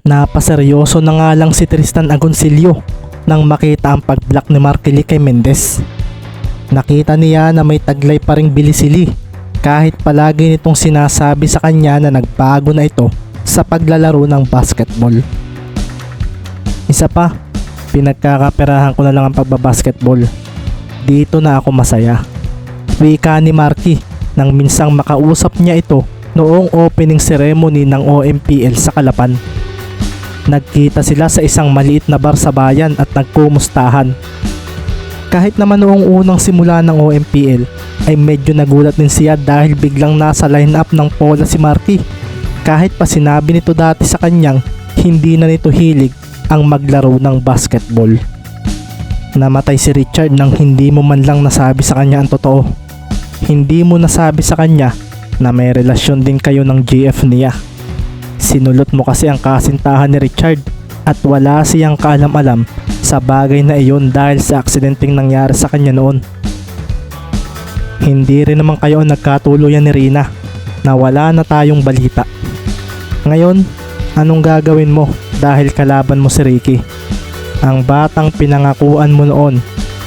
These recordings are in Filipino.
Napaseryoso na nga lang si Tristan Agoncillo nang makita ang pag-block ni Markeli kay Mendez. Nakita niya na may taglay pa ring bilisili kahit palagi nitong sinasabi sa kanya na nagbago na ito sa paglalaro ng basketball. Isa pa, pinagkakaperahan ko na lang ang pagbabasketball. Dito na ako masaya. Wika ni Marky nang minsang makausap niya ito noong opening ceremony ng OMPL sa Kalapan. Nagkita sila sa isang maliit na bar sa bayan at nagkumustahan. Kahit naman noong unang simula ng OMPL ay medyo nagulat din siya dahil biglang nasa lineup ng Pola si Marky. Kahit pa sinabi nito dati sa kanyang hindi na nito hilig ang maglaro ng basketball. Namatay si Richard nang hindi mo man lang nasabi sa kanya ang totoo. Hindi mo nasabi sa kanya na may relasyon din kayo ng GF niya. Sinulot mo kasi ang kasintahan ni Richard at wala siyang kaalam-alam sa bagay na iyon dahil sa aksidenteng nangyari sa kanya noon. Hindi rin naman kayo nagkatuluyan ni Rina na wala na tayong balita. Ngayon, anong gagawin mo dahil kalaban mo si Ricky? Ang batang pinangakuan mo noon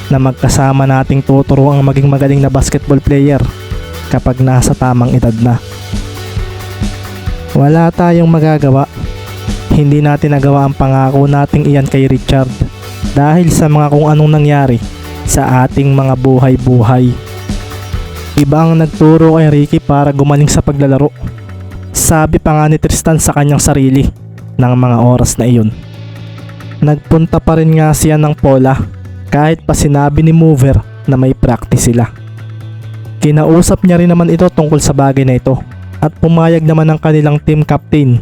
na magkasama nating tuturo ang maging magaling na basketball player kapag nasa tamang edad na. Wala tayong magagawa. Hindi natin nagawa ang pangako nating iyan kay Richard dahil sa mga kung anong nangyari sa ating mga buhay-buhay. Iba ang nagturo kay Ricky para gumaling sa paglalaro. Sabi pa nga ni Tristan sa kanyang sarili ng mga oras na iyon. Nagpunta pa rin nga siya ng Pola kahit pa sinabi ni Mover na may practice sila. Kinausap niya rin naman ito tungkol sa bagay na ito at pumayag naman ang kanilang team captain.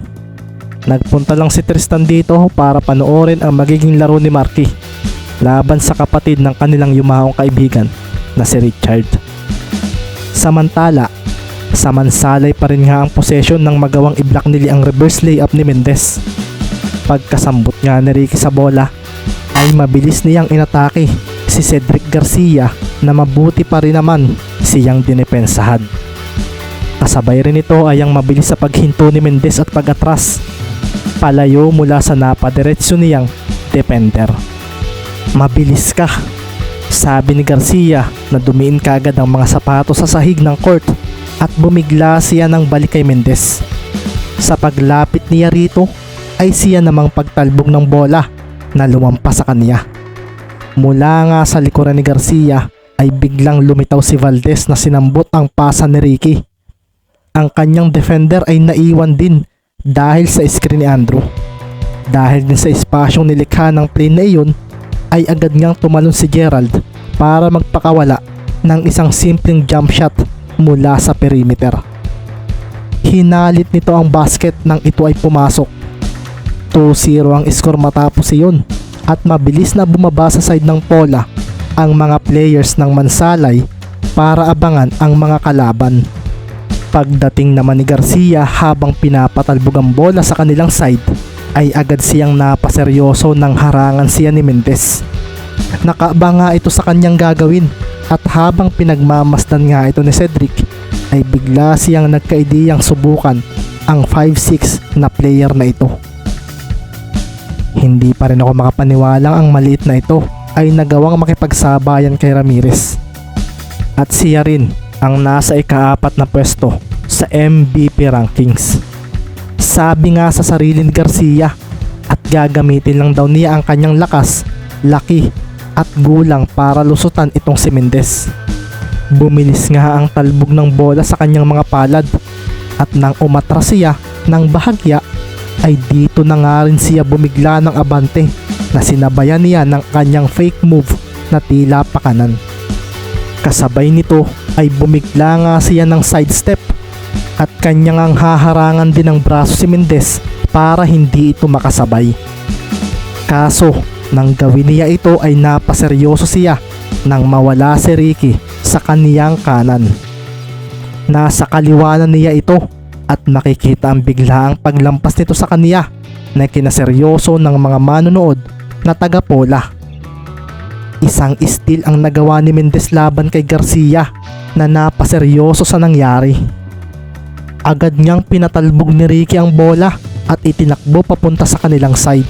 Nagpunta lang si Tristan dito para panoorin ang magiging laro ni Marky laban sa kapatid ng kanilang yumaong kaibigan na si Richard. Samantala, samansalay pa rin nga ang possession ng magawang i-block nili ang reverse layup ni Mendez. Pagkasambot nga ni Ricky sa bola, ay mabilis niyang inatake si Cedric Garcia na mabuti pa rin naman siyang dinepensahan. Kasabay rin ito ay ang mabilis sa paghinto ni Mendez at pag-atras. Palayo mula sa napadiretso niyang defender. Mabilis ka, sabi ni Garcia na dumiin kagad ang mga sapatos sa sahig ng court at bumigla siya ng balik kay Mendez. Sa paglapit niya rito ay siya namang pagtalbog ng bola na lumampas sa kanya. Mula nga sa likuran ni Garcia ay biglang lumitaw si Valdez na sinambot ang pasa ni Ricky. Ang kanyang defender ay naiwan din dahil sa screen ni Andrew. Dahil din sa espasyong nilikha ng play na iyon ay agad ngang tumalon si Gerald para magpakawala ng isang simpleng jump shot mula sa perimeter. Hinalit nito ang basket nang ito ay pumasok. 2-0 ang score matapos iyon at mabilis na bumaba sa side ng Pola ang mga players ng Mansalay para abangan ang mga kalaban. Pagdating naman ni Garcia habang pinapatalbog ang bola sa kanilang side ay agad siyang napaseryoso ng harangan siya ni Mendez. Nakaaba nga ito sa kanyang gagawin at habang pinagmamasdan nga ito ni Cedric ay bigla siyang nagkaidiyang subukan ang 5'6 na player na ito. Hindi pa rin ako makapaniwalang ang maliit na ito ay nagawang makipagsabayan kay Ramirez. At siya rin ang nasa ikaapat na pwesto sa MVP rankings. Sabi nga sa sarili ni Garcia at gagamitin lang daw niya ang kanyang lakas, laki at gulang para lusutan itong si Mendez. Bumilis nga ang talbog ng bola sa kanyang mga palad at nang umatras siya ng bahagya ay dito na nga rin siya bumigla ng abante na sinabayan niya ng kanyang fake move na tila pakanan. Kasabay nito ay bumigla nga siya ng sidestep at kanyang ang haharangan din ng braso si Mendez para hindi ito makasabay. Kaso, nang gawin niya ito ay napaseryoso siya nang mawala si Ricky sa kaniyang kanan. Nasa kaliwanan niya ito at makikita ang biglaang paglampas nito sa kaniya na kinaseryoso ng mga manonood na taga-pola. Isang steal ang nagawa ni Mendez laban kay Garcia na napaseryoso sa nangyari. Agad niyang pinatalbog ni Ricky ang bola at itinakbo papunta sa kanilang side.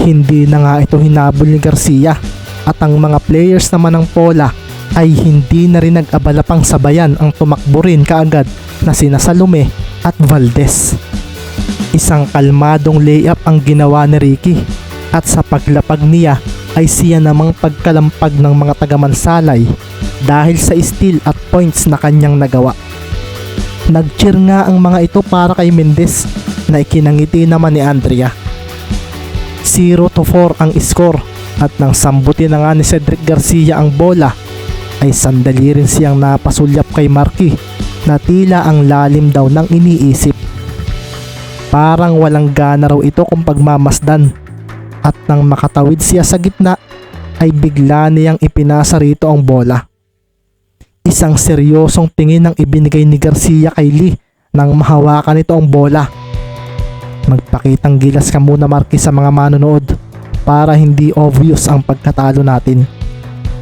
Hindi na nga ito hinabol ni Garcia at ang mga players naman ng Pola ay hindi na rin nag-abala pang sabayan ang tumakbo rin kaagad na sina Salome at Valdez. Isang kalmadong layup ang ginawa ni Ricky at sa paglapag niya ay siya namang pagkalampag ng mga tagamansalay dahil sa steal at points na kanyang nagawa. Nag-cheer nga ang mga ito para kay Mendez na ikinangiti naman ni Andrea. 0 to 4 ang score at nang sambuti na nga ni Cedric Garcia ang bola ay sandali rin siyang napasulyap kay Marky na tila ang lalim daw ng iniisip. Parang walang gana raw ito kung pagmamasdan at nang makatawid siya sa gitna ay bigla niyang ipinasa rito ang bola. Isang seryosong tingin ang ibinigay ni Garcia kay Lee nang mahawakan nito ang bola. Magpakitang gilas ka muna Marquez sa mga manonood para hindi obvious ang pagkatalo natin.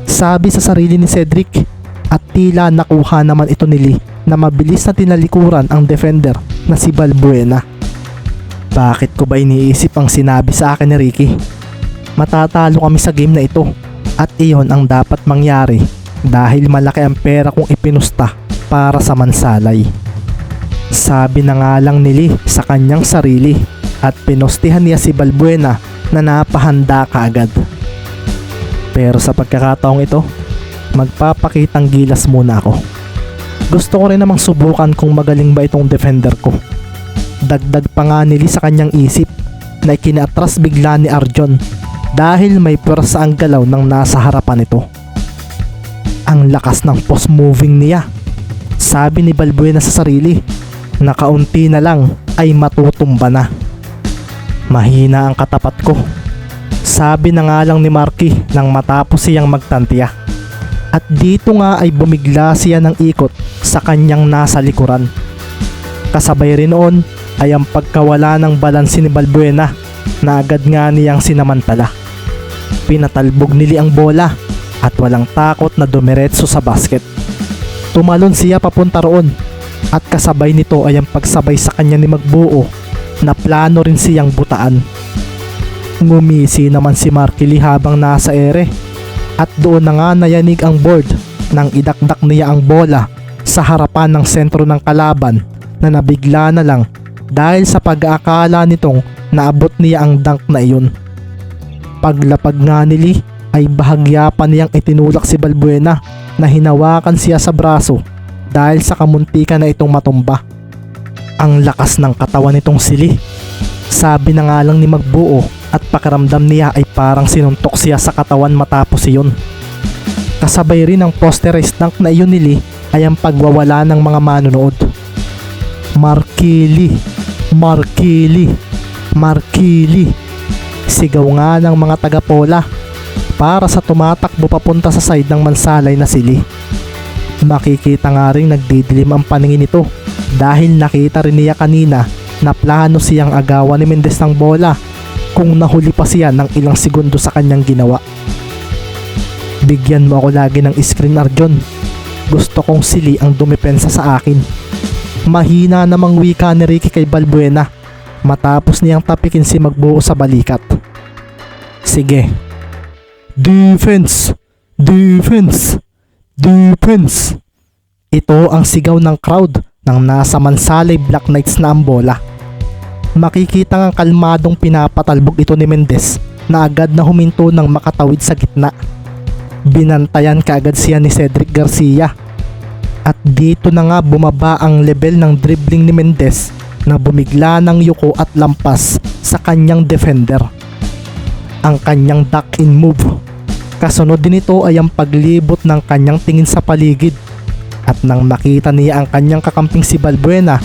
Sabi sa sarili ni Cedric at tila nakuha naman ito ni Lee na mabilis na tinalikuran ang defender na si Balbuena. Bakit ko ba iniisip ang sinabi sa akin ni Ricky? Matatalo kami sa game na ito at iyon ang dapat mangyari dahil malaki ang pera kong ipinusta para sa mansalay. Sabi na nga lang ni Lee sa kanyang sarili at pinostihan niya si Balbuena na napahanda kaagad. Pero sa pagkakataong ito, magpapakitang gilas muna ako. Gusto ko rin namang subukan kung magaling ba itong defender ko. Dagdag pa nga ni Lee sa kanyang isip na ikinaatras bigla ni Arjon dahil may pwersa ang galaw ng nasa harapan nito. Ang lakas ng post moving niya. Sabi ni Balbuena sa sarili na kaunti na lang ay matutumba na. Mahina ang katapat ko. Sabi na nga lang ni Marky nang matapos siyang magtantiya. At dito nga ay bumigla siya ng ikot sa kanyang nasa likuran. Kasabay rin noon ay ang pagkawala ng balansi ni Balbuena na agad nga niyang sinamantala. Pinatalbog nili ang bola at walang takot na dumiretso sa basket. Tumalon siya papunta roon at kasabay nito ay ang pagsabay sa kanya ni Magbuo na plano rin siyang butaan. Ngumisi naman si Markili habang nasa ere at doon na nga nayanig ang board nang idakdak niya ang bola sa harapan ng sentro ng kalaban na nabigla na lang dahil sa pag-aakala nitong naabot niya ang dunk na iyon. Paglapag nga ni Lee ay bahagya pa niyang itinulak si Balbuena na hinawakan siya sa braso dahil sa kamuntikan na itong matumba. Ang lakas ng katawan nitong sili. Sabi na nga lang ni Magbuo at pakiramdam niya ay parang sinuntok siya sa katawan matapos iyon. Kasabay rin ang posterized dunk na iyon ni Lee ay ang pagwawala ng mga manonood. Markili, Markili, Markili. Sigaw nga ng mga taga-pola para sa tumatakbo papunta sa side ng mansalay na sili. Makikita nga rin nagdidilim ang paningin nito dahil nakita rin niya kanina na plano siyang agawan ni Mendez ng bola kung nahuli pa siya ng ilang segundo sa kanyang ginawa. Bigyan mo ako lagi ng screen Arjon. Gusto kong sili ang dumepensa sa akin. Mahina namang wika ni Ricky kay Balbuena matapos niyang tapikin si Magbuo sa balikat. Sige. Defense! Defense! Defense! Ito ang sigaw ng crowd ng nasa Mansalay Black Knights na ang bola. Makikita ang kalmadong pinapatalbog ito ni Mendez na agad na huminto ng makatawid sa gitna. Binantayan kaagad siya ni Cedric Garcia. At dito na nga bumaba ang level ng dribbling ni Mendez na bumigla ng yuko at lampas sa kanyang defender. Ang kanyang duck in move. Kasunod din ito ay ang paglibot ng kanyang tingin sa paligid at nang makita niya ang kanyang kakamping si Balbuena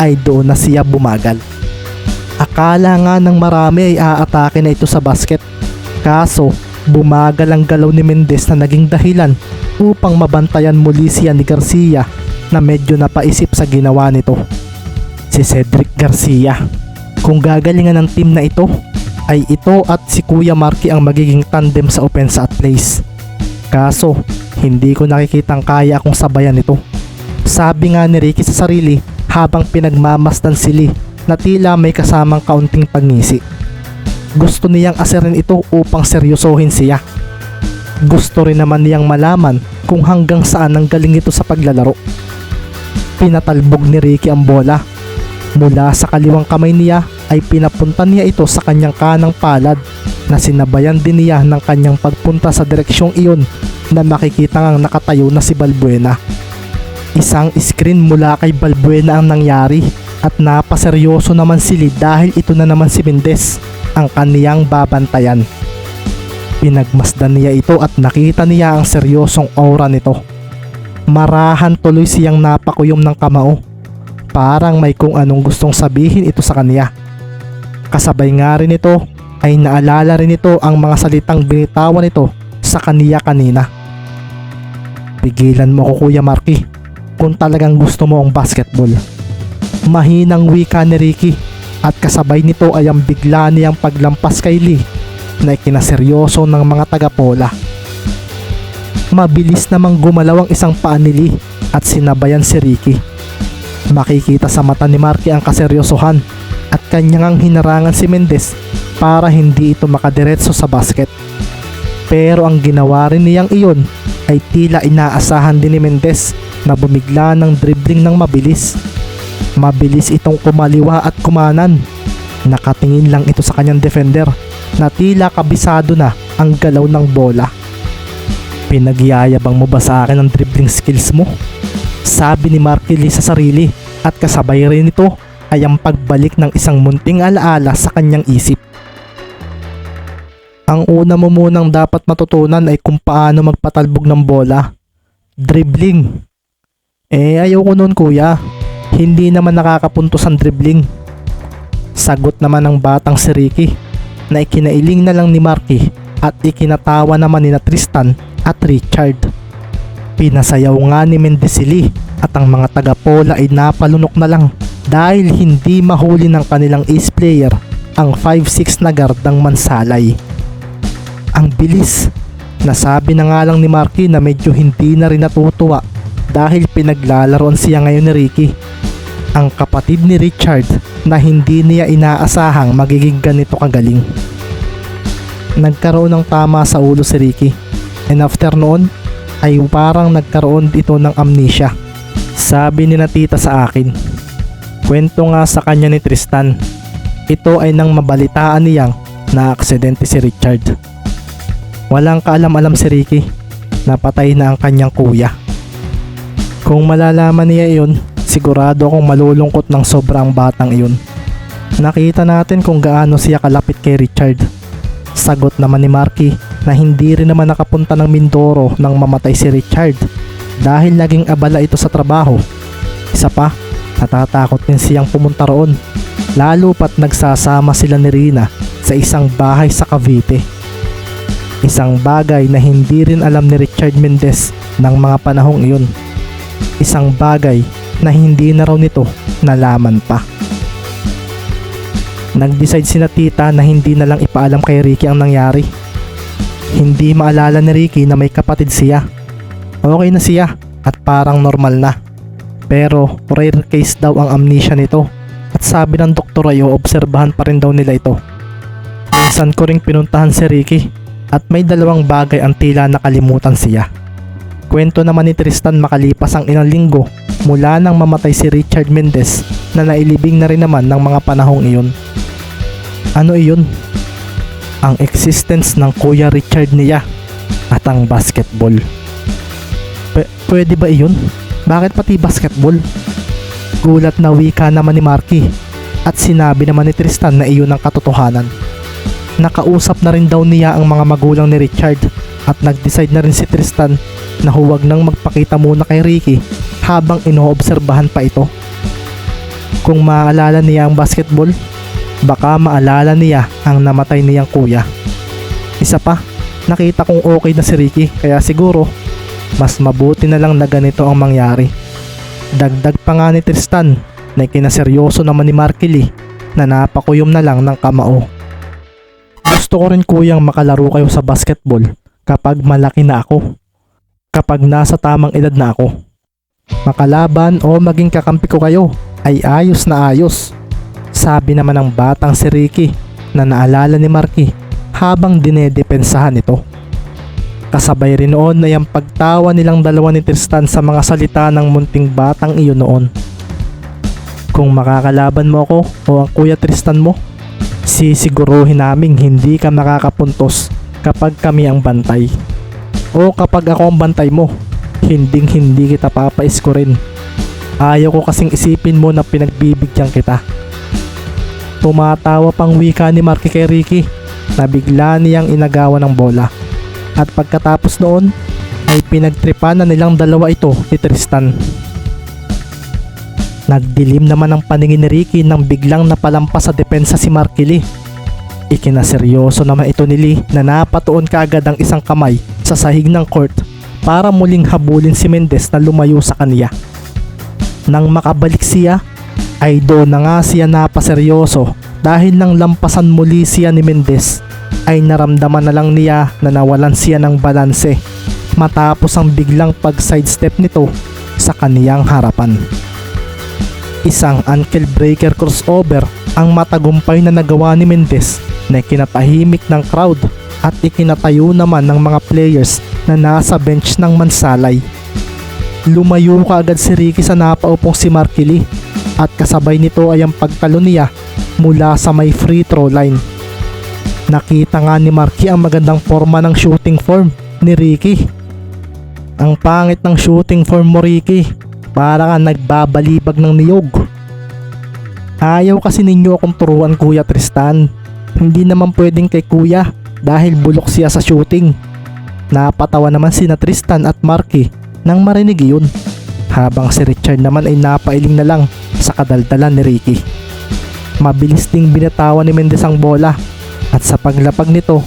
ay doon na siya bumagal. Akala nga ng marami ay aatake na ito sa basket. Kaso bumagal ang galaw ni Mendez na naging dahilan upang mabantayan muli siya ni Garcia na medyo napaisip sa ginawa nito. Si Cedric Garcia. Kung gagalingan ng team na ito, ay ito at si Kuya Marky ang magiging tandem sa opensa at plays. Kaso, hindi ko nakikitang kaya akong sabayan ito. Sabi nga ni Ricky sa sarili habang pinagmamasdan si Lee na tila may kasamang kaunting pagngisi. Gusto niyang aserin ito upang seryosohin siya. Gusto rin naman niyang malaman kung hanggang saan ang galing ito sa paglalaro. Pinatalbog ni Ricky ang bola. Mula sa kaliwang kamay niya ay pinapunta niya ito sa kanyang kanang palad na sinabayan din niya ng kanyang pagpunta sa direksyong iyon na makikita ngang nakatayo na si Balbuena. Isang screen mula kay Balbuena ang nangyari at napaseryoso naman sili dahil ito na naman si Mendez ang kaniyang babantayan. Pinagmasdan niya ito at nakita niya ang seryosong aura nito. Marahan tuloy siyang napakuyom ng kamao. Parang may kung anong gustong sabihin ito sa kanya. Kasabay nga rin ito ay naalala rin ito ang mga salitang binitawan nito sa kaniya kanina. Pigilan mo ko Kuya Marky kung talagang gusto mo ang basketball. Mahinang wika ni Ricky at kasabay nito ay ang bigla niyang paglampas kay Lee na ikinaseryoso ng mga taga-pola. Mabilis namang gumalaw ang isang paa ni Lee at sinabayan si Ricky. Makikita sa mata ni Marky ang kaseryosohan at kanyang hinarangan si Mendez para hindi ito makadiretso sa basket. Pero ang ginawa rin niyang iyon ay tila inaasahan din ni Mendez na bumigla ng dribbling ng mabilis. Mabilis itong kumaliwa at kumanan. Nakatingin lang ito sa kanyang defender na tila kabisado na ang galaw ng bola. Pinagyayabang mo ba sa akin ang dribbling skills mo? Sabi ni Marky sa sarili at kasabay rin ito ay ang pagbalik ng isang munting alaala sa kanyang isip. Ang una mo munang dapat matutunan ay kung paano magpatalbog ng bola. Dribbling. Eh ayoko nun kuya. Hindi naman nakakapuntos ang dribbling. Sagot naman ng batang si Ricky na ikinailing na lang ni Marky at ikinatawa naman ni Tristan at Richard. Pinasayaw nga ni Mendesili at ang mga taga-pola ay napalunok na lang dahil hindi mahuli ng kanilang ace player ang 5'6 na gardang mansalay. Ang bilis. Nasabi na nga lang ni Marky na medyo hindi na rin natutuwa dahil pinaglalaroan siya ngayon ni Ricky. Ang kapatid ni Richard na hindi niya inaasahang magiging ganito kagaling. Nagkaroon ng tama sa ulo si Ricky and after noon ay parang nagkaroon ito ng amnesia. Sabi ni na tita sa akin. Kwento nga sa kanya ni Tristan. Ito ay nang mabalitaan niyang na aksidente si Richard. Walang kaalam-alam si Ricky. Napatay na ang kanyang kuya. Kung malalaman niya iyon, sigurado akong malulungkot ng sobrang batang iyon. Nakita natin kung gaano siya kalapit kay Richard. Sagot naman ni Marky na hindi rin naman nakapunta ng Mindoro nang mamatay si Richard dahil naging abala ito sa trabaho. Isa pa, natatakot din siyang pumunta roon lalo pat nagsasama sila ni Rina sa isang bahay sa Cavite. Isang bagay na hindi rin alam ni Richard Mendez ng mga panahong iyon. Isang bagay na hindi na raw nito nalaman pa. Nag-decide si na tita na hindi na lang ipaalam kay Ricky ang nangyari. Hindi maalala ni Ricky na may kapatid siya. Okay na siya at parang normal na. Pero rare case daw ang amnesia nito at sabi ng doktor ay obserbahan pa rin daw nila ito. Minsan ko ring pinuntahan si Ricky at may dalawang bagay ang tila nakalimutan siya. Kwento naman ni Tristan makalipas ang ilang linggo mula nang mamatay si Richard Mendez na nailibing na rin naman ng mga panahong iyon. Ano iyon? Ang existence ng Kuya Richard niya at ang basketball. P- pwede ba iyon? Bakit pati basketball? Gulat na wika naman ni Marky at sinabi naman ni Tristan na iyon ang katotohanan. Nakausap na rin daw niya ang mga magulang ni Richard at nag-decide na rin si Tristan na huwag nang magpakita muna kay Ricky habang inoobserbahan pa ito. Kung maaalala niya ang basketball, baka maalala niya ang namatay niyang kuya. Isa pa, nakita kong okay na si Ricky kaya siguro mas mabuti na lang na ganito ang mangyari. Dagdag pa nga ni Tristan na kinaseryoso naman ni Marky Lee na napakuyom na lang ng kamao. Gusto ko rin kuyang makalaro kayo sa basketball kapag malaki na ako. Kapag nasa tamang edad na ako. Makalaban o maging kakampi ko kayo ay ayos na ayos. Sabi naman ng batang si Ricky na naalala ni Marky habang dinedepensahan ito. Kasabay rin noon ay ang pagtawa nilang dalawa ni Tristan sa mga salita ng munting batang iyon noon. Kung makakalaban mo ako o ang kuya Tristan mo, sisiguruhin naming hindi ka makakapuntos kapag kami ang bantay. O kapag ako ang bantay mo, hinding hindi kita papaisko rin. Ayaw ko kasing isipin mo na pinagbibigyan kita. Tumatawa pang wika ni Marky kay Ricky na bigla niyang inagawa ng bola. At pagkatapos noon ay pinagtripan na nilang dalawa ito ni Tristan. Nagdilim naman ang paningin ni Ricky nang biglang napalampas sa depensa si Marky Lee. Ikinaseryoso naman ito ni Lee na napatuon kaagad ang isang kamay sa sahig ng court para muling habulin si Mendez na lumayo sa kanya. Nang makabalik siya, ay doon na nga siya napaseryoso dahil nang lampasan muli siya ni Mendez ay naramdaman na lang niya na nawalan siya ng balanse matapos ang biglang pag sidestep nito sa kaniyang harapan. Isang ankle breaker crossover ang matagumpay na nagawa ni Mendez na kinatahimik ng crowd at ikinatayo naman ng mga players na nasa bench ng Mansalay. Lumayo kaagad si Ricky sa napaupong si Marky Lee at kasabay nito ay ang pagtalo niya mula sa may free throw line. Nakita nga ni Marky ang magandang forma ng shooting form ni Ricky. Ang pangit ng shooting form mo Ricky, para ka nagbabalibag ng niyog. Ayaw kasi ninyo akong turuan Kuya Tristan. Hindi naman pwedeng kay Kuya dahil bulok siya sa shooting. Napatawa naman sina Tristan at Marky nang marinig yun. Habang si Richard naman ay napailing na lang sa kadaldalan ni Ricky. Mabilis ding binatawan ni Mendez ang bola at sa paglapag nito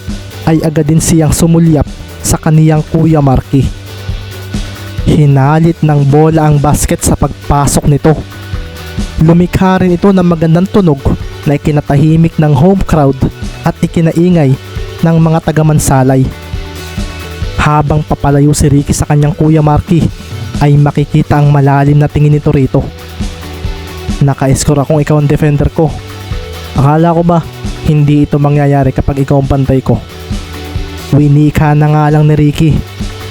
ay agad din siyang sumulyap sa kaniyang kuya Marky. Hinalit ng bola ang basket sa pagpasok nito. Lumikha rin ito ng magandang tunog na ikinatahimik ng home crowd at ikinaingay ng mga taga-mansalay. Habang papalayo si Ricky sa kanyang kuya Marky ay makikita ang malalim na tingin nito rito. Naka-score akong ikaw ang defender ko. Akala ko ba hindi ito mangyayari kapag ikaw ang pantay ko? Winika na nga lang ni Ricky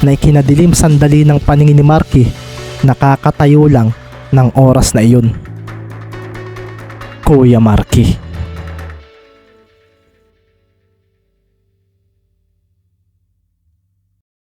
na ikinadilim sandali ng paningin ni Marky nakakatayo lang ng oras na iyon. Kuya Marky.